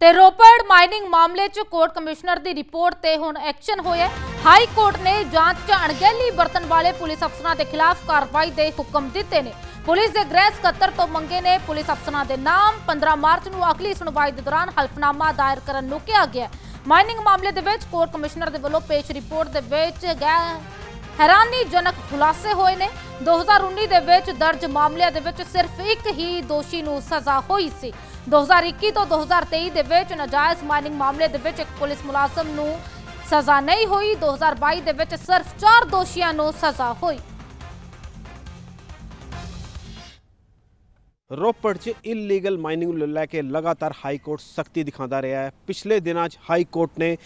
ਤੇ ਰੋਪੜ ਮਾਈਨਿੰਗ ਮਾਮਲੇ 'ਚ ਕੋਰਟ ਕਮਿਸ਼ਨਰ ਦੀ ਰਿਪੋਰਟ ਤੇ ਹੁਣ ਐਕਸ਼ਨ ਹੋਇਆ ਹਾਈ ਕੋਰਟ ਨੇ ਜਾਂਚ 'ਚ ਅਣਗਹਿਲੀ ਵਰਤਣ ਵਾਲੇ ਪੁਲਿਸ ਅਫਸਰਾਂ ਦੇ ਖਿਲਾਫ ਕਾਰਵਾਈ ਦੇ ਹੁਕਮ ਦਿੱਤੇ ਨੇ। ਪੁਲਿਸ ਦੇ ਗ੍ਰਹਿ ਸਕੱਤਰ ਤੋਂ ਮੰਗੇ ਨੇ ਪੁਲਿਸ ਅਫਸਰਾਂ ਦੇ ਨਾਮ। 15 ਮਾਰਚ ਨੂੰ ਅਗਲੀ ਸੁਣਵਾਈ ਦੇ ਦੌਰਾਨ ਹਲਫਨਾਮਾ ਦਾਇਰ ਕਰਨ ਨੂੰ ਕਿਹਾ ਗਿਆ ਮਾਈਨਿੰਗ ਮਾਮਲੇ ਦੇ ਵਿੱਚ ਕੋਰਟ ਕਮਿਸ਼ਨਰ ਦੇ ਵੱਲੋਂ ਪੇਸ਼ ਰਿਪੋਰਟ ਦੇ ਵਿੱਚ ਗੈ ਹੈਰਾਨੀਜਨਕ ਖੁਲਾਸੇ ਹੋਏ ਨੇ। 2019 ਦੇ ਵਿੱਚ ਦਰਜ ਮਾਮਲਿਆਂ ਦੇ ਵਿੱਚ ਸਿਰਫ ਇੱਕ ਹੀ ਦੋਸ਼ੀ ਨੂੰ ਸਜ਼ਾ ਹੋਈ ਸੀ। 2021 ਤੋਂ 2023 ਦੇ ਵਿੱਚ ਨਾਜਾਇਜ਼ ਮਾਈਨਿੰਗ ਮਾਮਲੇ ਦੇ ਵਿੱਚ ਇੱਕ ਪੁਲਿਸ ਮੁਲਾਜ਼ਮ ਨੂੰ ਸਜ਼ਾ ਨਹੀਂ ਹੋਈ। 2022 ਦੇ ਵਿੱਚ ਸਿਰਫ 4 ਦੋਸ਼ੀਆਂ ਨੂੰ ਸਜ਼ਾ ਹੋਈ। ਰੋਪੜ 'ਚ ਇਲੀਗਲ ਮਾਈਨਿੰਗ ਨੂੰ ਲੈ ਕੇ ਲਗਾਤਾਰ ਹਾਈ ਕੋਰਟ ਸਖਤੀ ਦਿਖਾਉਂਦਾ ਰਿਹਾ ਹੈ। ਪਿਛਲੇ ਦਿਨਾਂ 'ਚ ਹਾਈ ਕੋਰਟ ਨੇ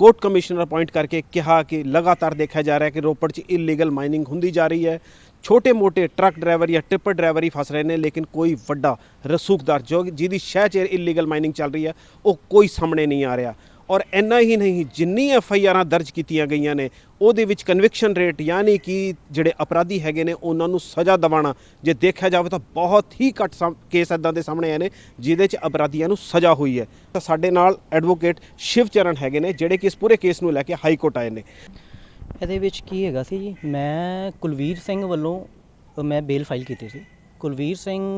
ਕੋਰਟ ਕਮਿਸ਼ਨਰ ਅਪਾਇੰਟ ਕਰਕੇ ਕਿਹਾ ਕਿ ਲਗਾਤਾਰ ਦੇਖਿਆ ਜਾ ਰਿਹਾ ਹੈ ਕਿ ਰੋਪੜ 'ਚ ਇਲੀਗਲ ਮਾਈਨਿੰਗ ਹੁੰਦੀ ਜਾ ਰਹੀ ਹੈ। ਛੋਟੇ-ਮੋਟੇ ਟਰੱਕ ਡਰਾਈਵਰ ਜਾਂ ਟਿੱਪਰ ਡਰਾਈਵਰ ਹੀ ਫਸ ਰਹੇ ਨੇ, ਲੇਕਿਨ ਕੋਈ ਵੱਡਾ ਰਸੂਖਦਾਰ ਜੋ ਜਿਹਦੀ ਸ਼ਹਿ 'ਚ ਇਲੀਗਲ ਮਾਈਨਿੰਗ ਚੱਲ ਰਹੀ ਹੈ, ਉਹ ਕੋਈ ਸਾਹਮਣੇ ਨਹੀਂ ਆ ਰਿਹਾ। ਔਰ ਇੰਨਾ ਹੀ ਨਹੀਂ, ਜਿੰਨੀ ਐਫ ਆਈ ਆਰਾਂ ਦਰਜ ਕੀਤੀਆਂ ਗਈਆਂ ਨੇ, ਉਹਦੇ ਵਿੱਚ ਕਨਵਿਕਸ਼ਨ ਰੇਟ ਯਾਨੀ ਕਿ ਜਿਹੜੇ ਅਪਰਾਧੀ ਹੈਗੇ ਨੇ, ਉਹਨਾਂ ਨੂੰ ਸਜ਼ਾ ਦਿਵਾਉਣਾ, ਜੇ ਦੇਖਿਆ ਜਾਵੇ ਤਾਂ ਬਹੁਤ ਹੀ ਘੱਟ ਸਮ- ਕੇਸ ਇਦਾਂ ਦੇ ਸਾਹਮਣੇ ਆਏ ਨੇ, ਜਿਹਦੇ 'ਚ ਅਪਰਾਧੀਆਂ ਨੂੰ ਸਜ਼ਾ ਹੋਈ ਹੈ। ਤਾਂ ਸਾਡੇ ਨਾਲ ਐਡਵੋਕੇਟ ਸ਼ਿਵ ਚਰਨ ਹੈਗੇ ਨੇ, ਜਿਹੜੇ ਕਿ ਇਸ ਪੂਰੇ ਕੇਸ ਨੂੰ ਲੈ ਕੇ ਹਾਈ ਕੋਰਟ ਆਏ ਨੇ। ਇਹਦੇ ਵਿੱਚ ਕੀ ਹੈਗਾ ਸੀ ਜੀ? ਮੈਂ ਕੁਲਵੀਰ ਸਿੰਘ ਵੱਲੋਂ ਮੈਂ ਬੇਲ ਫਾਈਲ ਕੀਤੀ ਸੀ। ਕੁਲਵੀਰ ਸਿੰਘ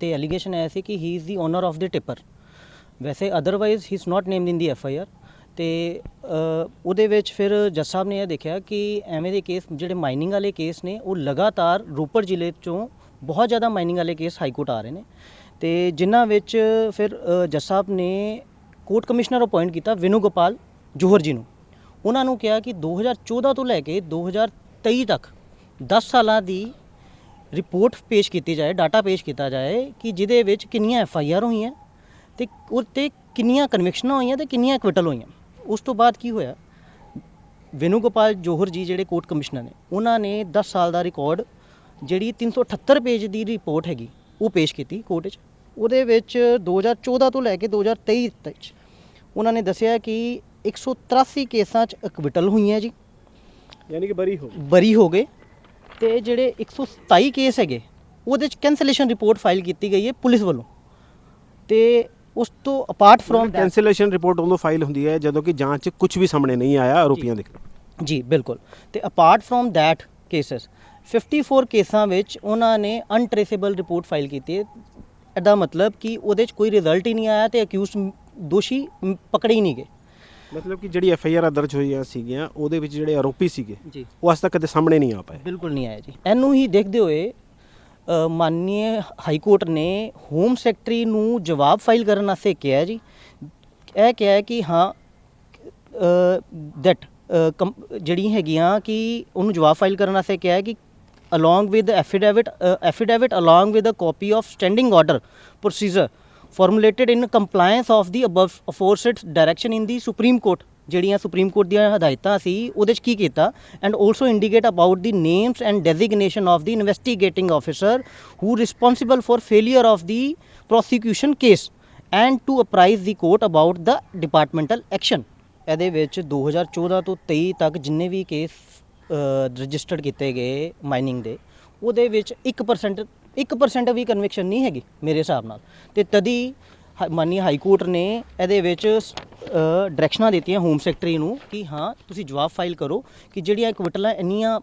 ਤੇ ਐਲੀਗੇਸ਼ਨ ਆਇਆ ਸੀ ਕਿ he is the owner of the tipper ਵੈਸੇ otherwise he is not named in the F I R ਤੇ ਉਹਦੇ ਵਿੱਚ ਫਿਰ ਜੱਜ ਸਾਹਿਬ ਨੇ ਇਹ ਦੇਖਿਆ ਕਿ ਐਵੇਂ ਦੇ ਕੇਸ ਜਿਹੜੇ ਮਾਈਨਿੰਗ ਵਾਲੇ ਕੇਸ ਨੇ ਉਹ ਲਗਾਤਾਰ ਰੋਪੜ ਜ਼ਿਲ੍ਹੇ ਚੋਂ ਬਹੁਤ ਜ਼ਿਆਦਾ ਮਾਈਨਿੰਗ ਵਾਲੇ ਕੇਸ ਹਾਈ ਕੋਰਟ ਆ ਰਹੇ ਨੇ। ਤੇ ਜਿਨ੍ਹਾਂ ਵਿੱਚ ਫਿਰ ਅ, ਜੱਜ ਸਾਹਿਬ ਨੇ ਕੋਰਟ ਕਮਿਸ਼ਨਰ ਅਪਾਇੰਟ ਕੀਤਾ ਵਿਨੂ ਗੋਪਾਲ ਜੋਹਰ ਜੀ ਨੂੰ। ਉਹਨਾਂ ਨੂੰ ਕਿਹਾ ਕਿ 2014 ਤੋਂ ਲੈ ਕੇ 2023 ਤੱਕ 10 ਸਾਲਾਂ ਦੀ ਰਿਪੋਰਟ ਪੇਸ਼ ਕੀਤੀ ਜਾਏ ਡਾਟਾ ਪੇਸ਼ ਕੀਤਾ ਜਾਏ ਕਿ ਜਿਹਦੇ ਵਿੱਚ ਕਿੰਨੀਆਂ ਐਫ ਆਈ ਆਰ ਹੋਈਆਂ। ਤੇ ਉਹ ਤੇ ਕਿੰਨੀਆਂ ਕਨਵਿਕਸ਼ਨਾਂ ਹੋਈਆਂ ਤੇ ਕਿੰਨੀਆਂ ਐਕਵਿਟਲ ਹੋਈਆਂ। ਉਸ ਤੋਂ ਬਾਅਦ ਕੀ ਹੋਇਆ? ਵਿਨੂ ਗੋਪਾਲ ਜੋਹਰ ਜੀ ਜਿਹੜੇ ਕੋਰਟ ਕਮਿਸ਼ਨਰ ਨੇ ਉਹਨਾਂ ਨੇ 10 ਸਾਲ ਦਾ ਰਿਕਾਰਡ ਜਿਹੜੀ 378 ਪੇਜ ਦੀ ਰਿਪੋਰਟ ਹੈਗੀ ਉਹ ਪੇਸ਼ ਕੀਤੀ ਕੋਰਟ 'ਚ ਉਹਦੇ ਵਿੱਚ 2014 ਤੋਂ ਲੈ ਕੇ 2023 ਤੱਕ ਉਹਨਾਂ ਨੇ ਦੱਸਿਆ ਕਿ 183 ਕੇਸਾਂ 'ਚ ਐਕਵਿਟਲ ਹੋਈਆਂ ਜੀ। ਯਾਨੀ ਕਿ ਬਰੀ ਹੋ ਬਰੀ ਹੋ ਗਏ। ਤੇ ਜਿਹੜੇ 127 ਕੇਸ ਹੈਗੇ ਉਹਦੇ 'ਚ ਕੈਂਸਲੇਸ਼ਨ ਰਿਪੋਰਟ ਫਾਈਲ ਕੀਤੀ ਗਈ ਹੈ ਪੁਲਿਸ ਵੱਲੋਂ। ਤੇ ਉਸ ਤੋਂ ਅਪਾਰਟ ਫਰੋਮ ਕੈਂਸਲੇਸ਼ਨ ਰਿਪੋਰਟ ਉਦੋਂ ਫਾਈਲ ਹੁੰਦੀ ਹੈ ਜਦੋਂ ਕਿ ਜਾਂਚ ਕੁਝ ਵੀ ਸਾਹਮਣੇ ਨਹੀਂ ਆਇਆ ਆਰੋਪੀਆਂ ਦੇ। ਜੀ ਬਿਲਕੁਲ। ਤੇ ਅਪਾਰਟ ਫਰੋਮ ਥੈਟ ਕੇਸਸ 54 ਕੇਸਾਂ ਵਿੱਚ ਉਹਨਾਂ ਨੇ ਅਨਟ੍ਰੇਸੇਬਲ ਰਿਪੋਰਟ ਫਾਈਲ ਕੀਤੀ ਹੈ। ਇਹਦਾ ਮਤਲਬ ਕਿ ਉਹਦੇ 'ਚ ਕੋਈ ਰਿਜ਼ਲਟ ਹੀ ਨਹੀਂ ਆਇਆ ਤੇ ਅਕਿਊਜ਼ਡ ਦੋਸ਼ੀ ਪਕੜੇ ਹੀ ਨਹੀਂ ਗਏ। ਮਤਲਬ ਕਿ ਜਿਹੜੀ ਐਫ ਆਈ ਆਰ ਦਰਜ ਹੋਈਆਂ ਸੀਗੀਆਂ ਉਹਦੇ ਵਿੱਚ ਜਿਹੜੇ ਆਰੋਪੀ ਸੀਗੇ ਉਹ ਅੱਜ ਤੱਕ ਕਦੇ ਸਾਹਮਣੇ ਨਹੀਂ ਆ ਪਾਏ। ਬਿਲਕੁਲ ਨਹੀਂ ਆਇਆ ਜੀ। ਇਹਨੂੰ ਹੀ ਦੇਖਦੇ ਹੋਏ ਮਾਨਨੀय ਹਾਈ ਕੋਰਟ ਨੇ ਹੋਮ ਸੈਕਟਰੀ ਨੂੰ ਜਵਾਬ ਫਾਈਲ ਕਰਨ ਵਾਸਤੇ ਕਿਹਾ ਜੀ ਇਹ ਕਿਹਾ ਹੈ ਕਿ ਹਾਂ ਦੈਟ ਜਿਹੜੀ ਹੈਗੀਆਂ ਕਿ ਉਹਨੂੰ ਜਵਾਬ ਫਾਈਲ ਕਰਨ ਵਾਸਤੇ ਕਿਹਾ ਹੈ ਕਿ along with affidavit uh, affidavit along with a copy of standing order procedure formulated in compliance of the above aforesaid direction in the supreme court ਜਿਹੜੀਆਂ ਸੁਪਰੀਮ ਕੋਰਟ ਦੀਆਂ ਹਦਾਇਤਾਂ ਸੀ, ਉਹਦੇ 'ਚ ਕੀ ਕੀਤਾ? And also indicate about the names and designation of the investigating officer who responsible for failure of the prosecution case and to apprise the court about the departmental action ਇਹਦੇ ਵਿੱਚ 2014 ਤੋਂ 23 ਤੱਕ ਜਿੰਨੇ ਵੀ ਕੇਸ ਰਜਿਸਟਰਡ ਕੀਤੇ ਗਏ mining ਦੇ, ਉਹਦੇ ਵਿੱਚ 1% 1% ਵੀ ਕਨਵਿਕਸ਼ਨ ਨਹੀਂ ਹੈਗੀ ਮੇਰੇ ਹਿਸਾਬ ਨਾਲ। ਤੇ ਤਦੀ ਮਾਨੀ ਹਾਈ ਕੋਰਟ ਨੇ ਇਹਦੇ ਵਿੱਚ ਡਾਇਰੈਕਸ਼ਨਾਂ ਦਿੱਤੀਆਂ ਹੋਮ ਸੈਕਟਰੀ ਨੂੰ ਕਿ ਹਾਂ ਤੁਸੀਂ ਜਵਾਬ ਫਾਈਲ ਕਰੋ ਕਿ ਜਿਹੜੀਆਂ ਕਵਿਟਲਾਂ ਇੰਨੀਆਂ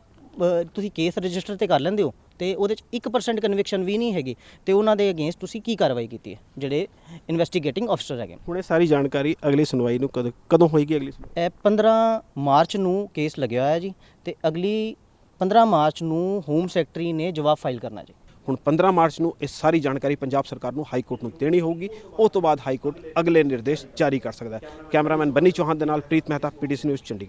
ਤੁਸੀਂ ਕੇਸ ਰਜਿਸਟਰ ਤੇ ਕਰ ਲੈਂਦੇ ਹੋ ਤੇ ਉਹਦੇ ਚ 1% ਕਨਵਿਕਸ਼ਨ ਵੀ ਨਹੀਂ ਹੈਗੀ ਤੇ ਉਹਨਾਂ ਦੇ ਅਗੇਂਸਟ ਤੁਸੀਂ ਕੀ ਕਾਰਵਾਈ ਕੀਤੀ ਹੈ ਜਿਹੜੇ ਇਨਵੈਸਟੀਗੇਟਿੰਗ ਅਫਸਰ ਹੈਗੇ ਹੁਣ ਇਹ ਸਾਰੀ ਜਾਣਕਾਰੀ ਅਗਲੀ ਸੁਣਵਾਈ ਨੂੰ ਕਦੋਂ ਕਦੋਂ ਹੋਏਗੀ ਅਗਲੀ ਸੁਣਵਾਈ? ਇਹ 15 ਮਾਰਚ ਨੂੰ ਕੇਸ ਲੱਗਿਆ ਹੋਇਆ ਜੀ ਤੇ ਅਗਲੀ 15 ਮਾਰਚ ਨੂੰ ਹੋਮ ਸੈਕਟਰੀ ਨੇ ਜਵਾਬ ਫਾਈਲ ਕਰਨਾ ਜੀ। ਹੁਣ 15 ਮਾਰਚ ਨੂੰ ਇਹ ਸਾਰੀ ਜਾਣਕਾਰੀ ਪੰਜਾਬ ਸਰਕਾਰ ਨੂੰ ਹਾਈ ਕੋਰਟ ਨੂੰ ਦੇਣੀ ਹੋਊਗੀ। ਉਸ ਤੋਂ ਬਾਅਦ ਹਾਈ ਕੋਰਟ ਅਗਲੇ ਨਿਰਦੇਸ਼ ਜਾਰੀ ਕਰ ਸਕਦਾ ਹੈ। ਕੈਮਰਾਮੈਨ ਬੰਨੀ ਚੌਹਾਨ ਦੇ ਨਾਲ ਪ੍ਰੀਤ ਮਹਿਤਾ ਪੀਟੀਸੀ ਨਿਊਜ਼, ਚੰਡੀਗੜ੍ਹ।